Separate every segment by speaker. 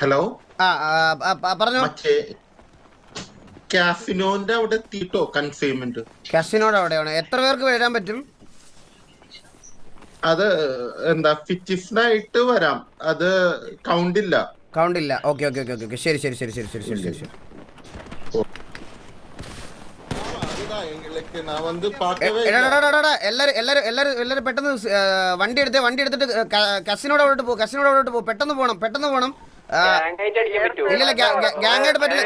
Speaker 1: Hello
Speaker 2: പറഞ്ഞോ.
Speaker 1: കാസിനോന്റെ അവിടെ എത്തിട്ടോ consignment
Speaker 2: കാസിനോടെ അവിടെയാണ്. എത്ര പേർക്ക് വരാൻ പറ്റും?
Speaker 1: അത് എന്താ ഫിറ്റിഫിനായിട്ട് വരാം. അത്
Speaker 2: കൗണ്ടില്ല കൗണ്ടില്ല ഓക്കെ ഓക്കെ ഓക്കെ ഓക്കെ ശരി ശരി ശരി ശരി ശരി ശരി ശരി. എല്ലാരും എല്ലാരും എല്ലാരും എല്ലാരും പെട്ടെന്ന് വണ്ടി എടുത്ത് വണ്ടി എടുത്തിട്ട് കസിനോട് അവിടോട്ട് പോ കസിനോട് അവിടോട്ട് പോ. പെട്ടെന്ന് പോകണം പെട്ടെന്ന് പോകണം ആ, ഇല്ലില്ല ഗ്യാങ് ആയിട്ട് പറ്റില്ല.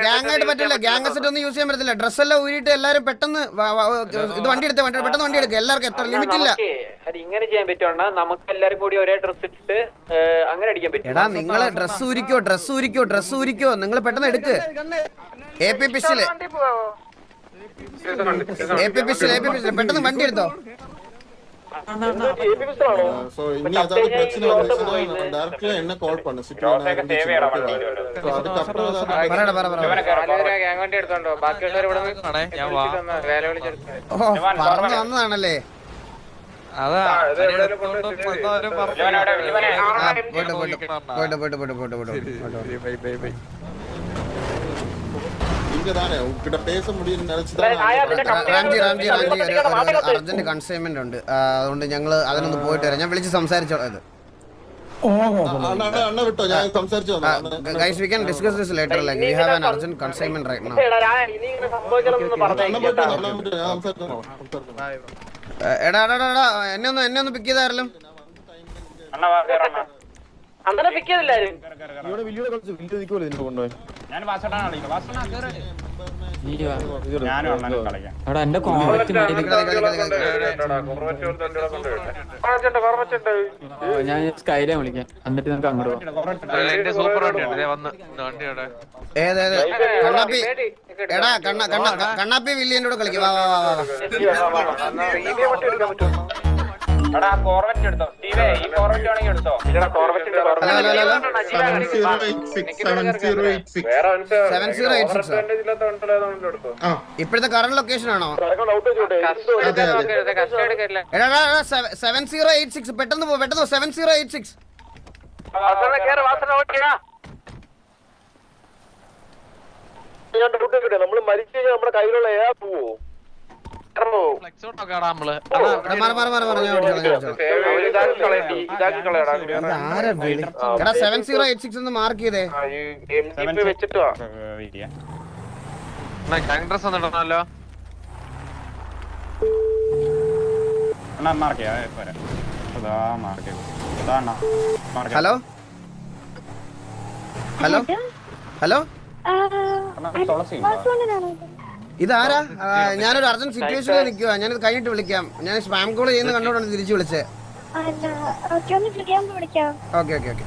Speaker 2: ഗ്യാങ് ആയിട്ട് പറ്റില്ല. ഗ്യാങ് സെറ്റ് ഒന്നും യൂസ് ചെയ്യാൻ പറ്റത്തില്ല. ഡ്രസ് എല്ലാം ഊരിയിട്ട് എല്ലാരും പെട്ടെന്ന് ഇത് വണ്ടി എടുത്ത് വണ്ടി പെട്ടെന്ന് വണ്ടി എടുക്കുക എല്ലാവർക്കും എത്ര ലിമിറ്റ് ഇല്ല
Speaker 3: ഇങ്ങനെ ചെയ്യാൻ പറ്റുവാണ് നമുക്ക് എല്ലാരും കൂടി ഒരേ ഡ്രസ് ഇട്ടിട്ട് അങ്ങനെ അടിക്കാൻ പറ്റും.
Speaker 2: എടാ നിങ്ങൾ ഡ്രസ് ഊരിക്കോ ഡ്രസ് ഊരിക്കോ ഡ്രസ് ഊരിക്കോ. നിങ്ങൾ പെട്ടെന്ന് എടുക്ക്. എ പി പിസിൽ പെട്ടെന്ന് വണ്ടി എടുത്തോ?
Speaker 4: സോ ഇനി അതാണ് பிரச்சனை வந்துச்சுன்னா டைரக்ட்லி என்ன கால் பண்ணு சிட்டுவான அதுக்கப்புறம்
Speaker 2: പറയടാ പറ പറ പറഞ്ഞു വന്നതാണല്ലേ?
Speaker 5: അതാ
Speaker 4: പോട്ടെ പോട്ടെ പോട്ടെ
Speaker 2: പോട്ടെ പോട്ടെ പോട്ടെ പോട്ടെ അർജന്റ് കൺസൈൻമെന്റ് ഉണ്ട്. അതുകൊണ്ട് ഞങ്ങൾ അതിനൊന്ന് പോയിട്ട് വരാം. ഞാൻ വിളിച്ച് സംസാരിച്ചോളാം guys we can discuss this later like have an urgent consignment right now എടാ എടാ എടാ എന്നെ ഒന്ന് എന്നെ ഒന്ന് പിക്ക് ചെയ്താരല്ലോ
Speaker 3: അങ്ങനെ പിക്ക് ചെയ്തില്ലായിരുന്നു.
Speaker 6: ഇവിടെ വലിയ കൊണ്ടുപോയി? ഞാൻ കളിക്കാം എടാ ഞാൻ വിളിക്കാം എന്നിട്ട് നമുക്ക് അങ്ങോട്ട്
Speaker 2: എടാ കണ്ണാപ്പി വില്ലിയോട് കൂടെ കളിക്കാം വാ വാ
Speaker 3: എടാ കോർവെറ്റ് എടുത്തോ
Speaker 2: ഇപ്പഴത്തെ കറണ്ട് ലൊക്കേഷൻ ആണോ? സെവൻ സീറോ എയ്റ്റ് സിക്സ് പെട്ടെന്ന് പോ പെട്ടെന്ന് സെവൻ സീറോ എയ്റ്റ് സിക്സ്
Speaker 3: നമ്മൾ മരിച്ചു കഴിഞ്ഞാൽ നമ്മുടെ കയ്യിലുള്ള ഏതാ പോവോ?
Speaker 2: സെവൻ സീറോ എയ്റ്റ് സിക്സ് ഒന്ന് മാർക്ക് ചെയ്തേ.
Speaker 5: ഡ്രസ് വന്നിട്ടുണ്ടല്ലോ
Speaker 2: ഹലോ? ഹലോ? ഹലോ? ഇതാരാ? ഞാനൊരു അർജന്റ് സിറ്റുവേഷനിൽ നിൽക്കുക ഞാനിത് കഴിഞ്ഞിട്ട് വിളിക്കാം. ഞാൻ സ്പാം കോൾ ചെയ്യുന്ന കണ്ടോണ്ടാണ് തിരിച്ചു വിളിച്ചത്
Speaker 7: ഓക്കെ ഒന്ന് വിളിക്കാൻ വിളിക്കാം.
Speaker 2: ഓക്കെ ഓക്കെ ഓക്കെ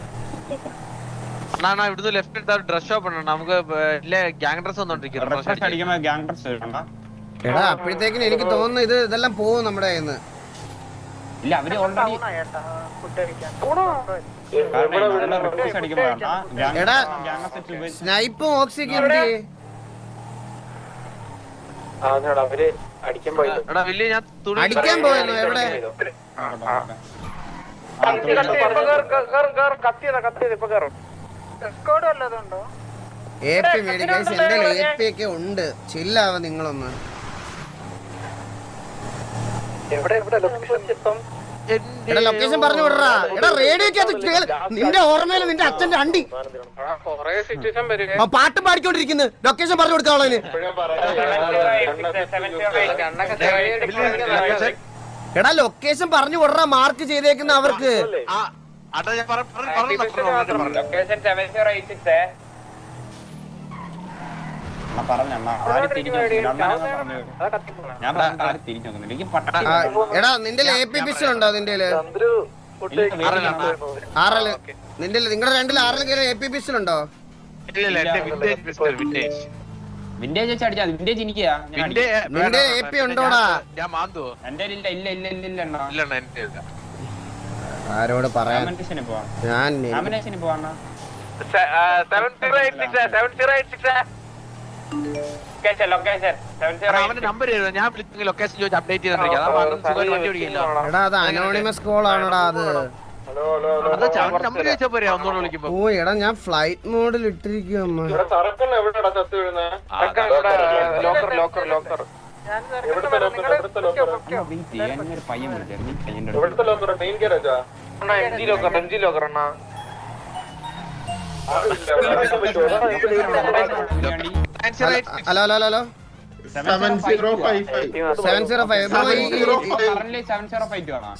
Speaker 5: അണ്ണാ അണ്ണാ ഇവിടുന്ന് ലെഫ്റ്റ് എടുത്താൽ ഡ്രസ് ഷോപ്പ് ഉണ്ട് നമുക്ക് ഗ്യാങ് ഡ്രസ് വന്നോണ്ടിരിക്കുന്നു.
Speaker 2: എടാ അപ്പോഴത്തേക്കിന് എനിക്ക് തോന്നുന്നു ഇത് ഇതെല്ലാം പോവും നമ്മുടെ കയ്യിന്ന്. എടാ സ്നൈപ്പും ഓക്സിജൻ എന്ത് ചെയ്യേ?
Speaker 3: അവർ അടിക്കാൻ
Speaker 2: അടിക്കാൻ പോയല്ലോ എവിടെ? ഉണ്ട്? ചില്ലാവ നിങ്ങളൊന്ന്?
Speaker 3: എവിടെ എവിടെ? ലൊക്കേഷൻ ഇപ്പം
Speaker 2: എടാ ലൊക്കേഷൻ പറഞ്ഞു വിടറാ. എടാ റേഡിയോക്ക് നിന്റെ ഓർമ്മയിൽ നിന്റെ അച്ഛന്റെ അണ്ടി. പാട്ട് പാടിക്കൊണ്ടിരിക്കുന്നു. ലൊക്കേഷൻ പറഞ്ഞു കൊടുക്കാളതിന് എടാ ലൊക്കേഷൻ പറഞ്ഞു വിടറാ മാർക്ക് ചെയ്തേക്കുന്ന അവർക്ക്.
Speaker 3: Location seven zero eight six
Speaker 2: എടാ നിന്റെ എ പി പിസ്റ്റൾ ഉണ്ടോ നിന്റെ ആറൽ. നിന്റെ നിങ്ങളുടെ രണ്ടിൽ ആറൽ എ പി
Speaker 5: പി
Speaker 2: ഉണ്ടോടാ?
Speaker 6: ഇല്ല ഇല്ല ഇല്ല
Speaker 2: ആരോട് പറയാൻ? ഞാൻ
Speaker 3: seven zero eight six seven zero eight six
Speaker 5: എടാ അത്
Speaker 2: അനോണിമസ് കോൾ ആണോടാ അത്. ഓ എടാ ഞാൻ ഫ്ലൈറ്റ് മോഡിൽ ഇട്ടിരിക്കും അമ്മ.
Speaker 3: Locker
Speaker 2: hello hello hello hello
Speaker 1: seven zero five five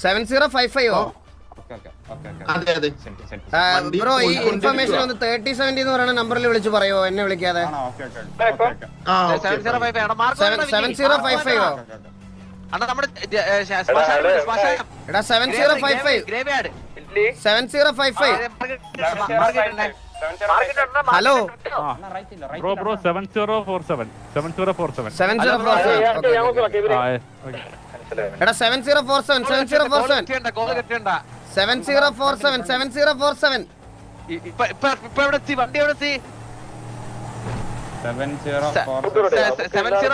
Speaker 2: seven zero bro ഈ ഇൻഫർമേഷൻ ഒന്ന് തേർട്ടി സെവന്റി എന്ന് പറയുന്ന നമ്പറിൽ വിളിച്ച് പറയോ എന്നെ വിളിക്കാതെ.
Speaker 5: സെവൻ സീറോ ഫൈവ്
Speaker 2: ഫൈവ് എടാ seven zero five five seven zero five five. Hello
Speaker 8: bro bro seven zero four seven seven zero four seven
Speaker 2: seven zero four seven എടാ seven zero four seven seven zero four seven. Seven zero four seven seven zero four seven?
Speaker 5: വണ്ടി എവിടെ എത്തി?
Speaker 6: Seven zero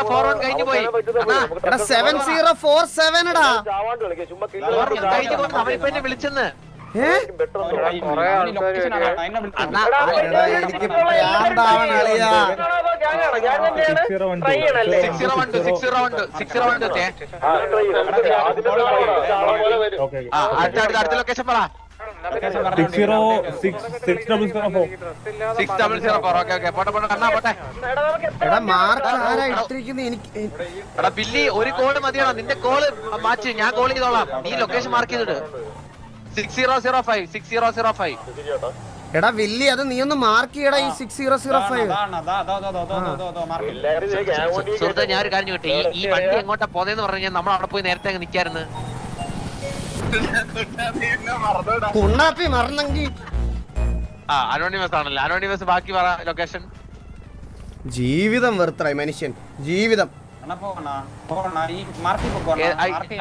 Speaker 5: four
Speaker 2: seven zero four seven എടാ
Speaker 5: കഴിഞ്ഞു പോയി വിളിച്ചെന്ന് location പോട്ടെ
Speaker 2: mark എനിക്ക്
Speaker 5: എടാ ബില്ലി ഒരു കോൾ മതിയാണോ? നിന്റെ കോൾ മാച്ച് ഞാൻ കോൾ ചെയ്തോളാം. നീ ലൊക്കേഷൻ മാർക്ക് ചെയ്തിട്ട് six zero zero five six zero zero five
Speaker 2: എടാ വില്ലി അത് നീ ഒന്ന് മാർക്ക് ചെയ്യടാ ഈ സിക്സ് സീറോ സീറോ ഫൈവ്
Speaker 5: സുഹൃത്തെ ഞാൻ ഒരു കാര്യം കിട്ടി ഈ വണ്ടി എങ്ങോട്ടാ പോന്നേന്ന് പറഞ്ഞു കഴിഞ്ഞാൽ നമ്മൾ അവിടെ പോയി നേരത്തെ അങ്ങ് നിക്കായിരുന്നു.
Speaker 2: കുണ്ണാപ്പി മറന്നെങ്കിൽ
Speaker 5: ആ അനോണിമസ് ആണല്ലോ. അനോണിമസ് ബാക്കി പറ ലൊക്കേഷൻ
Speaker 2: ജീവിതം വെറുത്തായി മനുഷ്യൻ. ജീവിതം.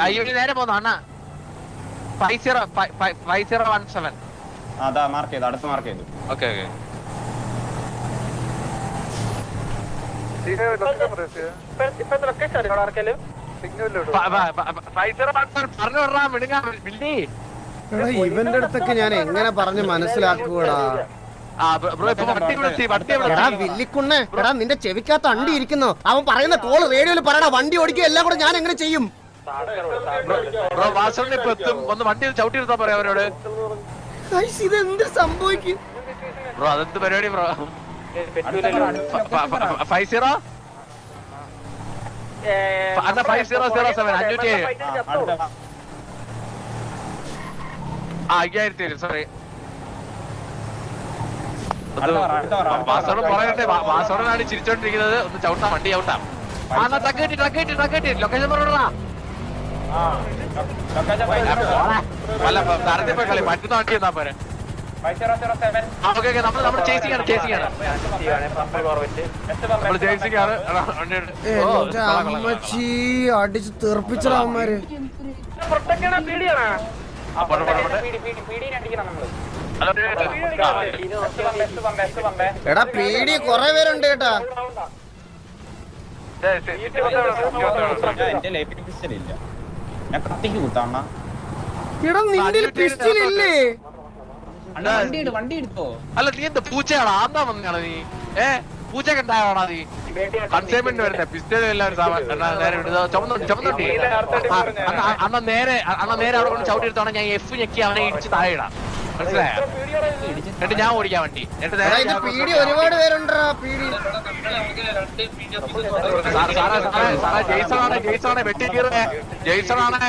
Speaker 5: അയ്യോ നേരെ പോന്നു അണ്ണാ? Five zero five zero one seven
Speaker 6: അതാ മാർക്ക് ചെയ്തു അടുത്ത് മാർക്ക് ചെയ്തു.
Speaker 5: ഓക്കെ ഓക്കെ
Speaker 2: ഇവന്റെ അടുത്തൊക്കെ ഞാൻ എങ്ങനെ പറഞ്ഞു മനസ്സിലാക്കൂടാ
Speaker 5: ആ ബ്രോ ഇപ്പൊ വണ്ടി വിളിച്ച് വണ്ടി
Speaker 2: എടാ വില്ലിക്കുണ്ണെ നിന്റെ ചെവിക്കകത്ത് അണ്ടി ഇരിക്കുന്നു. അവൻ പറയുന്ന കോൾ റേഡിയോയിൽ പറയടാ വണ്ടി ഓടിക്കുക എല്ലാം കൂടെ ഞാൻ എങ്ങനെ ചെയ്യും?
Speaker 5: ബ്രോ ഇപ്പൊ എത്തും. ഒന്ന് വണ്ടി ചവിട്ടി എടുത്താ പറയാ അവരോട്?
Speaker 2: ഇത് എന്ത് സംഭവിക്കും?
Speaker 5: ബ്രോ അതെന്ത് പരിപാടി ബ്രോ? Five zero? അന്ന ഫൈവ് സീറോ സീറോ സെവൻ അഞ്ഞൂറ്റി ഏഴ്. ആ അയ്യായിരത്തി ഏഴ് സോറി വാസോട് പറയട്ടെ ചിരിച്ചോണ്ടിരിക്കുന്നത് ഒന്ന് ചവിട്ടാം വണ്ടി ചവിട്ടാം. ആ എന്നാ ട്രക്ക് കിട്ടി ട്രക്ക് കിട്ടി ട്രക്ക് കിട്ടി ലൊക്കേഷൻ പറഞ്ഞോടാ അല്ല തരത്തിൽ പോയി കളി. മറ്റു വണ്ടി എന്നാ പോരെ. ഓക്കെ ഓക്കെ നമ്മൾ നമ്മൾ ചേസിംഗ് ആണ് ചേസിംഗ് ആണ്. നമ്മൾ ചേസിംഗ് ആണ്.
Speaker 2: അമ്മച്ചി അടിച്ച് തെറിപ്പിച്ചടാ അവന്മാര്. എടാ പേടി കൊറേ പേരുണ്ട് കേട്ടാ?
Speaker 6: എന്റെ ഇല്ല. ഞാൻ കത്തിക്ക് കുത്താണ്ണ
Speaker 2: എടാ നിന്റെ പിസ്റ്റൽ ഇല്ലേ?
Speaker 6: വണ്ടി എടു വണ്ടി എടുത്തോ?
Speaker 5: അല്ല നീ എന്താ പൂച്ചയാണോ? ആന്താ വന്നാണ് നീ? ഏ പൂച്ച കണ്ടാണോ നീ? കൺസൈൻമെന്റ് വരുന്നേ പിസ്റ്റൽ എല്ലാവരും ചുമന്നുണ്ട് അന്ന നേരെ അന്ന നേരെ അവിടെ കൊണ്ട് ചവിട്ടി എടുത്തോണം ഞാൻ എഫ് ഞെക്കി അവനെ ഇടിച്ച് താഴെ ഇടാം. മനസ്സിലായോ എന്നിട്ട് ഞാൻ ഓടിക്കാൻ വണ്ടി എന്നിട്ട്
Speaker 2: എടാ
Speaker 5: നേരെ
Speaker 2: ഇത്
Speaker 5: ഞാൻ-
Speaker 2: പീടി ഒരുപാട് പേരുണ്ടാ പീടി
Speaker 5: സാറേ സാറേ സാറേ സാറേ ജെയ്സണാണ് ജെയ്സണാണ് വെട്ടി ജെയ്സണാണ്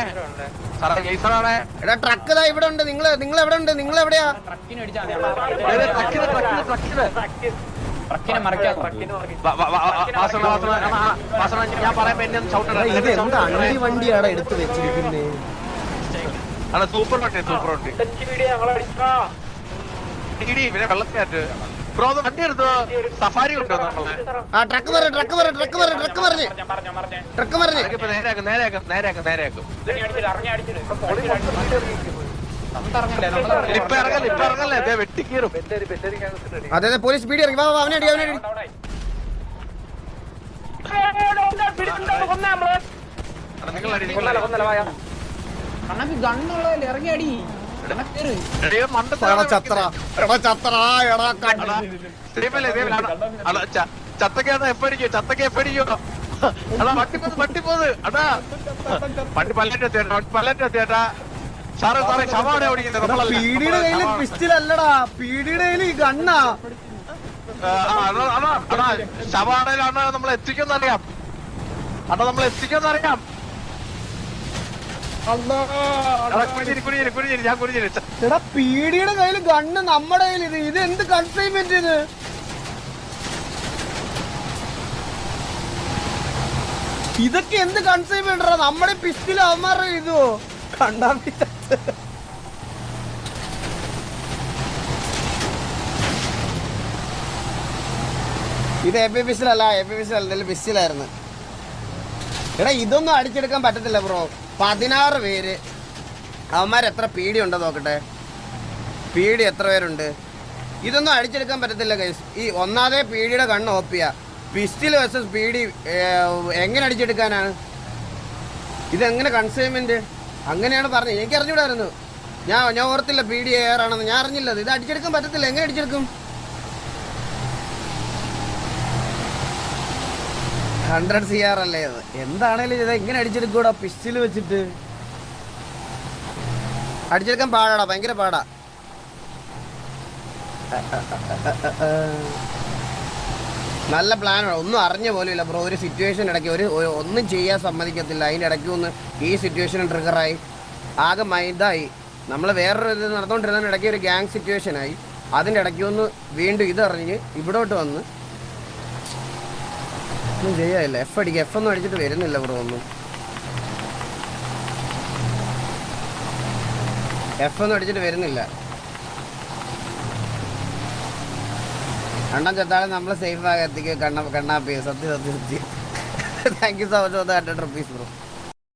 Speaker 5: സാറേ ജെയ്സണാണ്
Speaker 2: എടാ ട്രക്ക് ഇതാ ഇവിടെ ഉണ്ട് നിങ്ങൾ നിങ്ങൾ എവിടെ ഉണ്ട് നിങ്ങൾ എവിടെയാ
Speaker 6: ട്രക്കിന് അടിച്ചാൽ
Speaker 5: ട്രക്കിന് ട്രക്കിന് ട്രക്കിന്
Speaker 6: ട്രക്കിനെ മറിക്കാൻ
Speaker 5: വാ- വാ- വാ- വാ- വാസണ വാസണ അണ്ണാ, വാസണ ഞാൻ പറയുമ്പോ എന്നെ ഒന്ന് ചവിട്ടണം ചവിട്ടണം.
Speaker 2: എടുത്ത് വെച്ചിരിക്കുന്നേ
Speaker 5: അണ്ണാ സൂപ്പർ വണ്ടി സൂപ്പർ വണ്ടി. ഇടി പിന്നെ വെള്ളത്തിനകത്ത് ബ്രോ വണ്ടി എടുത്തോ സഫാരി ഉണ്ടോ നമ്മളെ?
Speaker 2: ആ ട്രക്ക് പറ ട്രക്ക് പറ ട്രക്ക് പറ ട്രക്ക് പറഞ്ഞു ട്രക്ക് പറഞ്ഞു
Speaker 5: ഇപ്പൊ നേരെയാക്കും നേരെയാക്കും നേരെയാക്കും നേരെയാക്കും. ഇപ്പൊ ഇറങ്ങല്ലേ ഇപ്പൊ ഇറങ്ങല്ലേ? ദേ വെട്ടി കീറും
Speaker 2: അതെ അതെ പോലീസ് പീടി ഇറങ്ങി. വാ വാ, അവനെ അടി അവനെ അടി.
Speaker 5: നിങ്ങൾ അടി നിങ്ങൾ അടി.
Speaker 6: കണ്ണാപ്പി ഗണ്ണുള്ളതല്ലേ? ഇറങ്ങി അടി
Speaker 5: എപ്പടിക്കോ ചത്തക്ക എപ്പടിക്കോ പല്ലറ്റ ചേട്ടാ പല്ലറ്റ ചേട്ടാ സാറേ സാറേ ഓടിക്കുന്നത്.
Speaker 2: പീഡിയുടെ കയ്യിൽ
Speaker 5: ശവമാണ്.
Speaker 2: അല്ലടാ കയ്യിൽ ഗണ്ണാ.
Speaker 5: ആ, അതാ, അതാ, അതാ, നമ്മൾ എത്തിക്കുമെന്ന്
Speaker 2: എടാ പീഡിയുടെ കയ്യിൽ ഗണ്ണ് നമ്മുടെ കയ്യിൽ ഇത് ഇത് എന്ത് കൺസൈൻമെന്റ് ഇത്? ഇതൊക്കെ എന്ത് കൺസൈൻമെന്റ് നമ്മുടെ പിസ്റ്റിൽ അവന്മാരുടെ ഇതോ? കണ്ടാ. ഇത് എ പി പിസിലല്ല എ പി പിസിലല്ല പിസ്റ്റിലായിരുന്നു എടാ ഇതൊന്നും അടിച്ചെടുക്കാൻ പറ്റത്തില്ല ബ്രോ പതിനാറ് പേര്. അവന്മാർ എത്ര പീടി ഉണ്ടോ നോക്കട്ടെ. പീടി എത്ര പേരുണ്ട്? ഇതൊന്നും അടിച്ചെടുക്കാൻ പറ്റത്തില്ല ഗൈസ് ഈ ഒന്നാതെ പീടിയുടെ കണ്ണ് ഓപ്പിയ പിസ്റ്റിൽ വേഴ്സസ് പീടി എങ്ങനെ അടിച്ചെടുക്കാനാണ്? ഇതെങ്ങനെ കൺസൈൻമെന്റ് അങ്ങനെയാണ് പറഞ്ഞത്. എനിക്ക് അറിഞ്ഞൂടായിരുന്നു ഞാൻ ഞാൻ ഓർത്തില്ല പീടി ഏറാണെന്ന് ഞാൻ അറിഞ്ഞില്ല. ഇത് അടിച്ചെടുക്കാൻ പറ്റത്തില്ല. എങ്ങനെ അടിച്ചെടുക്കും? ഹൺഡ്രഡ് സി ആർ അല്ലേ അത്? എന്താണേലും ഇത് എങ്ങനെ അടിച്ചെടുക്കൂടാ പിസ്റ്റിൽ വെച്ചിട്ട്. അടിച്ചെടുക്കാൻ പാടാടാ ഭയങ്കര പാടാ. നല്ല പ്ലാനാണ് ഒന്നും അറിഞ്ഞ പോലും ഇല്ല ബ്രോ ഒരു സിറ്റുവേഷൻ ഇടയ്ക്ക് ഒരു ഒന്നും ചെയ്യാൻ സമ്മതിക്കത്തില്ല. അതിന്റെ ഇടയ്ക്ക് ഒന്ന് ഈ സിറ്റുവേഷൻ ട്രിഗറായി ആകെ മൈൻഡായി നമ്മൾ വേറൊരു ഇത് നടന്നുകൊണ്ടിരുന്നതിന് ഇടയ്ക്ക് ഒരു ഗ്യാങ് സിറ്റുവേഷനായി അതിന്റെ ഇടയ്ക്ക് ഒന്ന് വീണ്ടും ഇതറിഞ്ഞ് ഇവിടോട്ട് വന്ന് ഒന്നും ചെയ്യാനില്ല. എഫ് അടിക്കുക എഫ് ഒന്നും അടിച്ചിട്ട് വരുന്നില്ല ബ്രോ ഒന്നും. എഫ് ഒന്നും അടിച്ചിട്ട് വരുന്നില്ല. രണ്ടാം ചെത്താളെ നമ്മളെ സേഫ് ആകെ എത്തിക്കുക കണ്ണ കണ്ണാപ്പി. സത്യ സത്യ സത്യം. Thank you so much for the hundred rupees bro